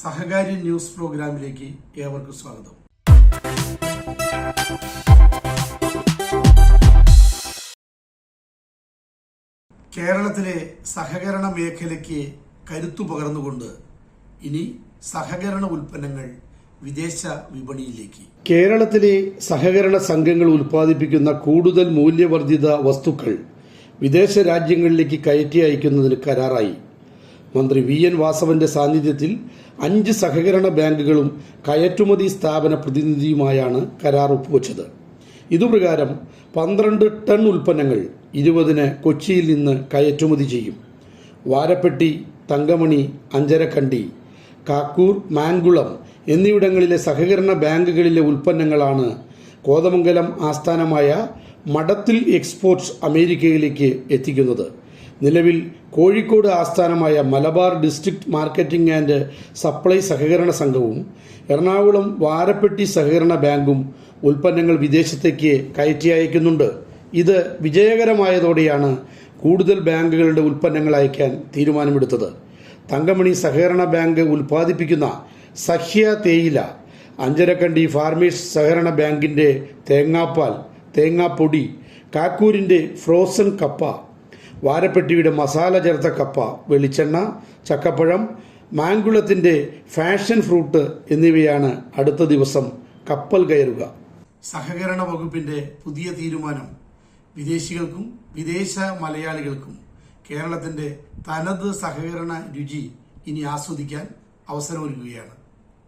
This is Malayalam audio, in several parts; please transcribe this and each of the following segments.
സഹകാരി ന്യൂസ് പ്രോഗ്രാമിലേക്ക് ഏവർക്കും സ്വാഗതം. കേരളത്തിലെ സഹകരണ മേഖലയ്ക്ക് കരുത്തു പകർന്നുകൊണ്ട് ഇനി സഹകരണ ഉൽപ്പന്നങ്ങൾ വിദേശ വിപണിയിലേക്ക്. കേരളത്തിലെ സഹകരണ സംഘങ്ങൾ ഉൽപ്പാദിപ്പിക്കുന്ന കൂടുതൽ മൂല്യവർദ്ധിത വസ്തുക്കൾ വിദേശ രാജ്യങ്ങളിലേക്ക് കയറ്റി അയക്കുന്നതിന് കരാറായി. മന്ത്രി വി എൻ വാസവന്റെ സാന്നിധ്യത്തിൽ അഞ്ച് സഹകരണ ബാങ്കുകളും കയറ്റുമതി സ്ഥാപന പ്രതിനിധിയുമായാണ് കരാർ ഒപ്പുവച്ചത്. ഇതുപ്രകാരം പന്ത്രണ്ട് ടൺ ഉൽപ്പന്നങ്ങൾ ഇരുപതിന് കൊച്ചിയിൽ നിന്ന് കയറ്റുമതി ചെയ്യും. വാരപ്പെട്ടി തങ്കമണി അഞ്ചരക്കണ്ടി കാക്കൂർ മാൻകുളം എന്നിവിടങ്ങളിലെ സഹകരണ ബാങ്കുകളിലെ ഉൽപ്പന്നങ്ങളാണ് കോതമംഗലം ആസ്ഥാനമായ മഠത്തിൽ എക്സ്പോർട്സ് അമേരിക്കയിലേക്ക് എത്തിക്കുന്നത്. നിലവിൽ കോഴിക്കോട് ആസ്ഥാനമായ Malabar district marketing and supply സഹകരണ സംഘവും എറണാകുളം വാരപ്പെട്ടി സഹകരണ ബാങ്കും ഉൽപ്പന്നങ്ങൾ വിദേശത്തേക്ക് കയറ്റി അയക്കുന്നുണ്ട്. ഇത് വിജയകരമായതോടെയാണ് കൂടുതൽ ബാങ്കുകളുടെ ഉൽപ്പന്നങ്ങൾ അയക്കാൻ തീരുമാനമെടുത്തത്. തങ്കമണി സഹകരണ ബാങ്ക് ഉൽപ്പാദിപ്പിക്കുന്ന സഹ്യ തേയില അഞ്ചരക്കണ്ടി ഫാർമേഴ്സ് സഹകരണ ബാങ്കിന്റെ തേങ്ങാപ്പാൽ തേങ്ങാപ്പൊടി കാക്കൂരിന്റെ ഫ്രോസൺ കപ്പ വാരപ്പെട്ടിയുടെ മസാല ചേർത്ത കപ്പ വെളിച്ചെണ്ണ ചക്കപ്പഴം മാങ്കുളത്തിന്റെ ഫാഷൻ ഫ്രൂട്ട് എന്നിവയാണ് അടുത്ത ദിവസം കപ്പൽ കയറുക. സഹകരണ വകുപ്പിന്റെ പുതിയ തീരുമാനം വിദേശികൾക്കും വിദേശ മലയാളികൾക്കും കേരളത്തിന്റെ തനത് സഹകരണ രുചി ഇനി ആസ്വദിക്കാൻ അവസരമൊരുക്കുകയാണ്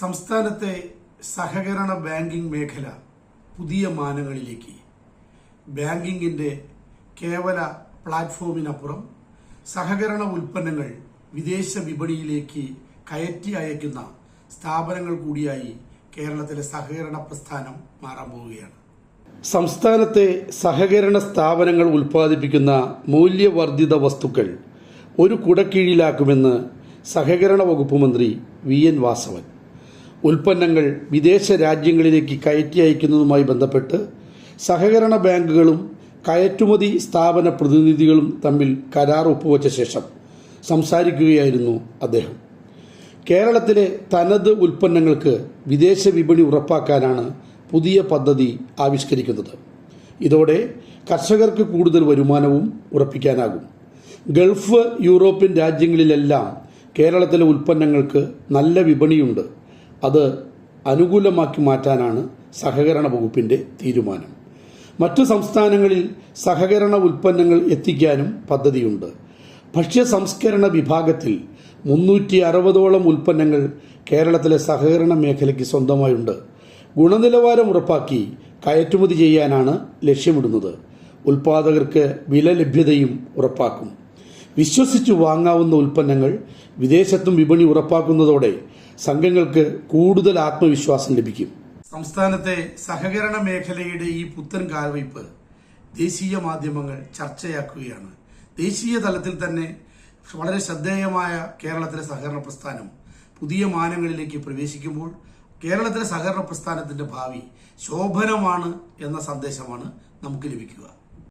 സംസ്ഥാനത്തെ സഹകരണ ബാങ്കിംഗ് മേഖല പുതിയ മാനങ്ങളിലേക്ക്. ബാങ്കിങ്ങിന്റെ കേവല പ്ലാറ്റ്ഫോമിനപ്പുറം സഹകരണ ഉൽപ്പന്നങ്ങൾ വിദേശ വിപണിയിലേക്ക് കയറ്റി അയക്കുന്ന സ്ഥാപനങ്ങൾ കൂടിയായി കേരളത്തിലെ സഹകരണ പ്രസ്ഥാനം മാറാൻ പോവുകയാണ്. സംസ്ഥാനത്തെ സഹകരണ സ്ഥാപനങ്ങൾ ഉൽപ്പാദിപ്പിക്കുന്ന മൂല്യവർദ്ധിത വസ്തുക്കൾ ഒരു കുടക്കീഴിലാക്കുമെന്ന് സഹകരണ വകുപ്പ് മന്ത്രി വി എൻ വാസവൻ. ഉൽപ്പന്നങ്ങൾ വിദേശ രാജ്യങ്ങളിലേക്ക് കയറ്റി അയക്കുന്നതുമായി ബന്ധപ്പെട്ട് സഹകരണ ബാങ്കുകളും കയറ്റുമതി സ്ഥാപന പ്രതിനിധികളും തമ്മിൽ കരാർ ഒപ്പുവച്ച ശേഷം സംസാരിക്കുകയായിരുന്നു അദ്ദേഹം. കേരളത്തിലെ തനത് ഉൽപ്പന്നങ്ങൾക്ക് വിദേശ വിപണി ഉറപ്പാക്കാനാണ് പുതിയ പദ്ധതി ആവിഷ്കരിക്കുന്നത്. ഇതോടെ കർഷകർക്ക് കൂടുതൽ വരുമാനവും ഉറപ്പിക്കാനാകും. ഗൾഫ് യൂറോപ്യൻ രാജ്യങ്ങളിലെല്ലാം കേരളത്തിലെ ഉൽപ്പന്നങ്ങൾക്ക് നല്ല വിപണിയുണ്ട്. അത് അനുകൂലമാക്കി മാറ്റാനാണ് സഹകരണ വകുപ്പിന്റെ തീരുമാനം. മറ്റു സംസ്ഥാനങ്ങളിൽ സഹകരണ ഉൽപ്പന്നങ്ങൾ എത്തിക്കാനും പദ്ധതിയുണ്ട്. ഭക്ഷ്യ സംസ്കരണ വിഭാഗത്തിൽ മുന്നൂറ്റി അറുപതോളം ഉൽപ്പന്നങ്ങൾ കേരളത്തിലെ സഹകരണ മേഖലയ്ക്ക് സ്വന്തമായുണ്ട്. ഗുണനിലവാരം ഉറപ്പാക്കി കയറ്റുമതി ചെയ്യാനാണ് ലക്ഷ്യമിടുന്നത്. ഉൽപാദകർക്ക് വില ലഭ്യതയും ഉറപ്പാക്കും. വിശ്വസിച്ചു വാങ്ങാവുന്ന ഉൽപ്പന്നങ്ങൾ വിദേശത്തും വിപണി ഉറപ്പാക്കുന്നതോടെ സംഘങ്ങൾക്ക് കൂടുതൽ ആത്മവിശ്വാസം ലഭിക്കും. സംസ്ഥാനത്തെ സഹകരണ മേഖലയുടെ ഈ പുത്തൻ കാൽവയ്പ് ദേശീയ മാധ്യമങ്ങൾ ചർച്ചയാക്കുകയാണ്. ദേശീയ തലത്തിൽ തന്നെ വളരെ ശ്രദ്ധേയമായ കേരളത്തിലെ സഹകരണ പ്രസ്ഥാനം പുതിയ മാനങ്ങളിലേക്ക് പ്രവേശിക്കുമ്പോൾ കേരളത്തിലെ സഹകരണ പ്രസ്ഥാനത്തിന്റെ ഭാവി ശോഭനമാണ് എന്ന സന്ദേശമാണ് നമുക്ക് ലഭിക്കുക.